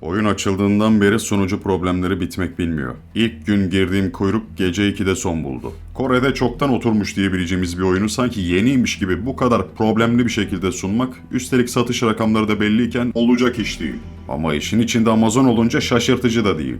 Oyun açıldığından beri sunucu problemleri bitmek bilmiyor. İlk gün girdiğim kuyruk gece 2'de son buldu. Kore'de çoktan oturmuş diyebileceğimiz bir oyunu sanki yeniymiş gibi bu kadar problemli bir şekilde sunmak, üstelik satış rakamları da belliyken olacak iş değil. Ama işin içinde Amazon olunca şaşırtıcı da değil.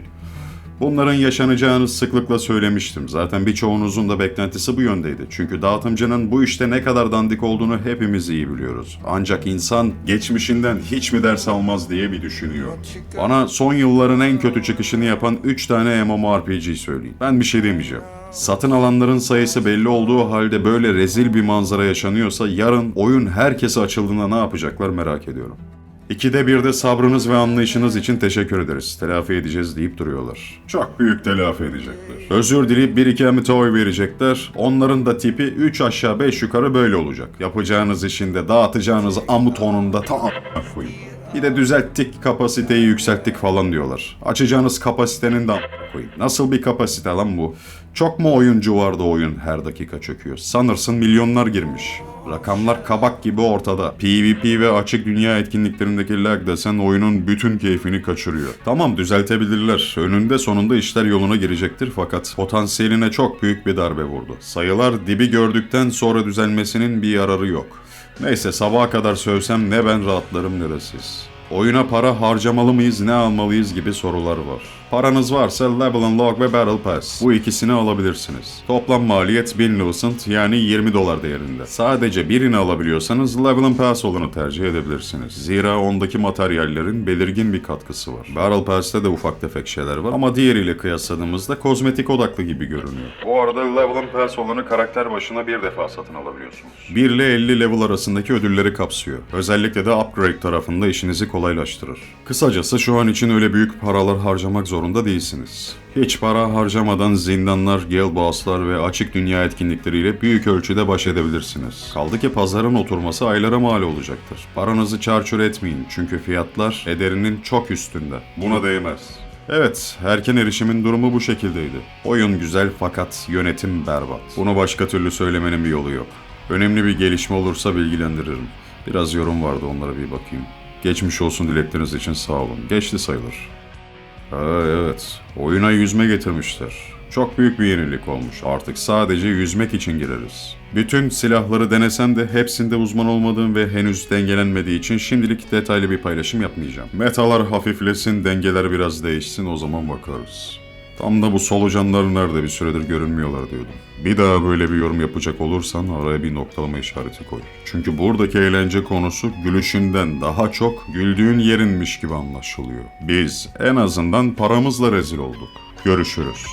Bunların yaşanacağını sıklıkla söylemiştim. Zaten birçoğunuzun da beklentisi bu yöndeydi. Çünkü dağıtımcının bu işte ne kadar dandik olduğunu hepimiz iyi biliyoruz. Ancak insan geçmişinden hiç mi ders almaz diye bir düşünüyor. Bana son yılların en kötü çıkışını yapan 3 tane MMORPG söyleyin. Ben bir şey demeyeceğim. Satın alanların sayısı belli olduğu halde böyle rezil bir manzara yaşanıyorsa yarın oyun herkese açıldığında ne yapacaklar merak ediyorum. İkide bir de sabrınız ve anlayışınız için teşekkür ederiz. Telafi edeceğiz deyip duruyorlar. Çok büyük telafi edecekler. Özür dileyip bir iki emite oy verecekler. Onların da tipi 3 aşağı 5 yukarı böyle olacak. Yapacağınız işinde dağıtacağınız amu tonunda tam. De düzelttik, kapasiteyi yükselttik falan diyorlar. Açacağınız kapasitenin de koyayım. Nasıl bir kapasite lan bu? Çok mu oyuncu vardı oyun her dakika çöküyor? Sanırsın milyonlar girmiş. Rakamlar kabak gibi ortada. PvP ve açık dünya etkinliklerindeki lag desen oyunun bütün keyfini kaçırıyor. Tamam düzeltebilirler. Önünde sonunda işler yoluna girecektir fakat potansiyeline çok büyük bir darbe vurdu. Sayılar dibi gördükten sonra düzelmesinin bir yararı yok. Neyse sabaha kadar sövsem ne ben rahatlarım ne de siz. Oyuna para harcamalı mıyız, ne almalıyız gibi sorular var. Paranız varsa Level Unlock ve Battle Pass. Bu ikisini alabilirsiniz. Toplam maliyet 1000 Lucent yani 20 dolar değerinde. Sadece birini alabiliyorsanız Level Pass olanı tercih edebilirsiniz. Zira ondaki materyallerin belirgin bir katkısı var. Battle Pass'te de ufak tefek şeyler var ama diğeriyle kıyasladığımızda kozmetik odaklı gibi görünüyor. Bu arada Level Pass olanı karakter başına bir defa satın alabiliyorsunuz. 1 ile 50 level arasındaki ödülleri kapsıyor. Özellikle de upgrade tarafında işinizi kolaylaştırır. Kısacası şu an için öyle büyük paralar harcamak zorunda değilsiniz. Hiç para harcamadan zindanlar, guild bosslar ve açık dünya etkinlikleriyle büyük ölçüde baş edebilirsiniz. Kaldı ki pazarın oturması aylara mal olacaktır. Paranızı çarçur etmeyin çünkü fiyatlar ederinin çok üstünde. Buna değmez. Evet, erken erişimin durumu bu şekildeydi. Oyun güzel fakat yönetim berbat. Bunu başka türlü söylemenin bir yolu yok. Önemli bir gelişme olursa bilgilendiririm. Biraz yorum vardı onlara bir bakayım. Geçmiş olsun dilekleriniz için sağ olun. Geçti sayılır. Ha, evet, oyuna yüzme getirmişler. Çok büyük bir yenilik olmuş. Artık sadece yüzmek için gireriz. Bütün silahları denesem de hepsinde uzman olmadığım ve henüz dengelenmediği için şimdilik detaylı bir paylaşım yapmayacağım. Metalar hafiflesin, dengeler biraz değişsin o zaman bakarız. Tam da bu solucanlar nerede bir süredir görünmüyorlar diyordum. Bir daha böyle bir yorum yapacak olursan araya bir noktalama işareti koy. Çünkü buradaki eğlence konusu gülüşünden daha çok güldüğün yerinmiş gibi anlaşılıyor. Biz en azından paramızla rezil olduk. Görüşürüz.